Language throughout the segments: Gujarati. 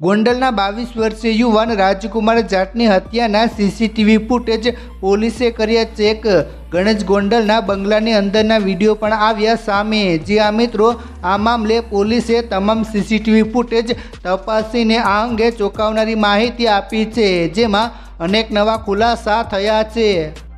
ગોંડલના બાવીસ વર્ષીય યુવાન રાજકુમાર જાટની હત્યાના સીસીટીવી ફૂટેજ પોલીસે કર્યા ચેક. ગણેશ ગોંડલના બંગલાની અંદરના વીડિયો પણ આવ્યા સામે. જે આ મિત્રો, આ મામલે પોલીસે તમામ સીસીટીવી ફૂટેજ તપાસીને આ અંગે ચોંકાવનારી માહિતી આપી છે, જેમાં અનેક નવા ખુલાસા થયા છે.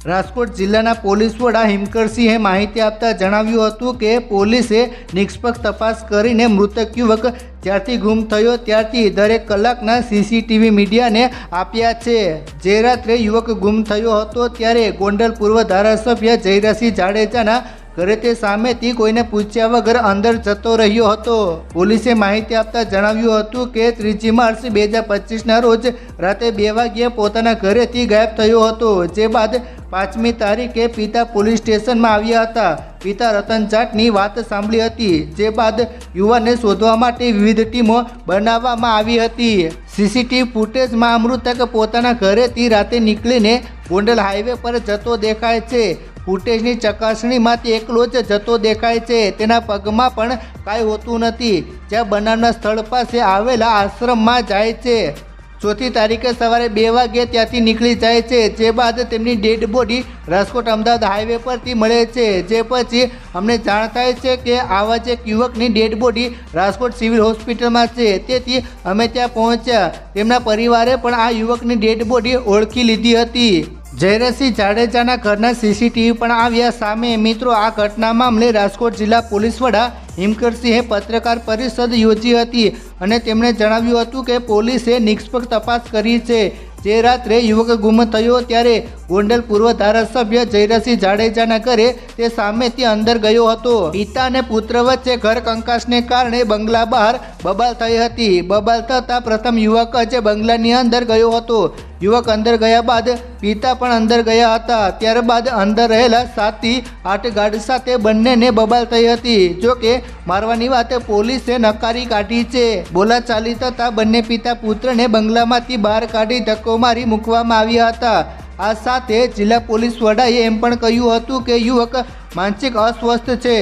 રાજકોટ જિલ્લાના પોલીસ વડા હિમકરસિંહે માહિતી આપતા જણાવ્યું હતું કે પોલીસે નિષ્પક્ષ તપાસ કરીને મૃતક યુવક જ્યારથી ગુમ થયો, ત્યારથી દરેક કલાકના સીસીટીવી મીડિયાને આપ્યા છે. જે રાત્રે યુવક ગુમ થયો હતો, ત્યારે ગોંડલ પૂર્વ ધારાસભ્ય જયરાસિંહ જાડેજાના ઘરે તે સામેથી કોઈને પૂછ્યા વગર અંદર જતો રહ્યો હતો. પોલીસે માહિતી આપતા જણાવ્યું હતું કે ત્રીજી માર્ચ બે હજાર પચીસના રોજ રાતે બે વાગ્યે પોતાના ઘરેથી ગાયબ થયો હતો. જે બાદ પાંચમી તારીખે પિતા પોલીસ સ્ટેશનમાં આવ્યા હતા. પિતા રતન જાટની વાત સાંભળી હતી. જે બાદ યુવાનને શોધવા માટે વિવિધ ટીમો બનાવવામાં આવી હતી. સીસીટીવી ફૂટેજમાં મૃતક પોતાના ઘરેથી રાતે નીકળીને ગોંડલ હાઈવે પર જતો દેખાય છે. ફૂટેજની ચકાસણીમાંથી એકલો જ જતો દેખાય છે. તેના પગમાં પણ કાંઈ હોતું નથી. જ્યાં બનાવના સ્થળ પાસે આવેલા આશ્રમમાં જાય છે. ચોથી તારીખે સવારે બે વાગે ત્યાંથી નીકળી જાય છે. જે બાદ તેમની dead body Rajkot Ahmedabad highway પરથી મળે છે. જે પછી અમને જાણ થાય છે કે આવા જ એક યુવકની ડેડ બોડી રાજકોટ સિવિલ હોસ્પિટલમાં છે. તેથી અમે ત્યાં પહોંચ્યા. તેમના પરિવારે પણ આ યુવકની ડેડ બોડી ઓળખી લીધી હતી. જયરસિંહ જાડેજાના ઘરના સીસીટીવી પણ આવ્યા સામે. મિત્રો, આ ઘટના મામલે રાજકોટ જિલ્લા પોલીસ વડા હિમકરસિંહે પત્રકાર પરિષદ યોજી હતી અને તેમણે જણાવ્યું હતું કે પોલીસે નિષ્પક્ષ તપાસ કરી છે. જે રાત્રે યુવક ગુમ થયો ત્યારે ગોંડલ પૂર્વ ધારાસભ્ય જયરસિંહ જાડેજાના ઘરે તે સામેથી અંદર ગયો હતો. પિતા અને પુત્ર વચ્ચે ઘર કંકાસને કારણે બંગલા બહાર બબાલ થઈ હતી. બબાલ થતાં પ્રથમ યુવક જ બંગલાની અંદર ગયો હતો. યુવક અંદર ગયા બાદ પિતા પણ અંદર ગયા હતા. ત્યારબાદ અંદર રહેલા સાથી આઠ ગાર્ડ સાથે બંનેને બબાલ થઈ હતી. જો કે મારવાની વાત પોલીસે નકારી કાઢી છે. બોલાચાલી થતાં બંને પિતા પુત્રને બંગલામાંથી બહાર કાઢી ધક્કો મારી મૂકવામાં આવ્યા હતા. આ સાથે જિલ્લા પોલીસ વડાએ એમ પણ કહ્યું હતું કે યુવક માનસિક અસ્વસ્થ છે.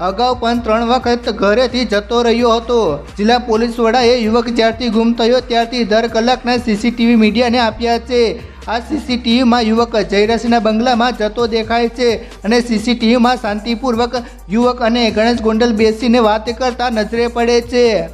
અગાઉ પણ ત્રણ વખત ઘરેથી જતો રહ્યો હતો. જિલ્લા પોલીસ વડાએ યુવક જ્યારથી ગુમ થયો ત્યારથી દર કલાકના સીસીટીવી મીડિયાને આપ્યા છે. આ સીસીટીવીમાં યુવક જયરસના બંગલામાં જતો દેખાય છે અને સીસીટીવીમાં શાંતિપૂર્વક યુવક અને ગણેશ ગોંડલ બેસીને વાત કરતા નજરે પડે છે.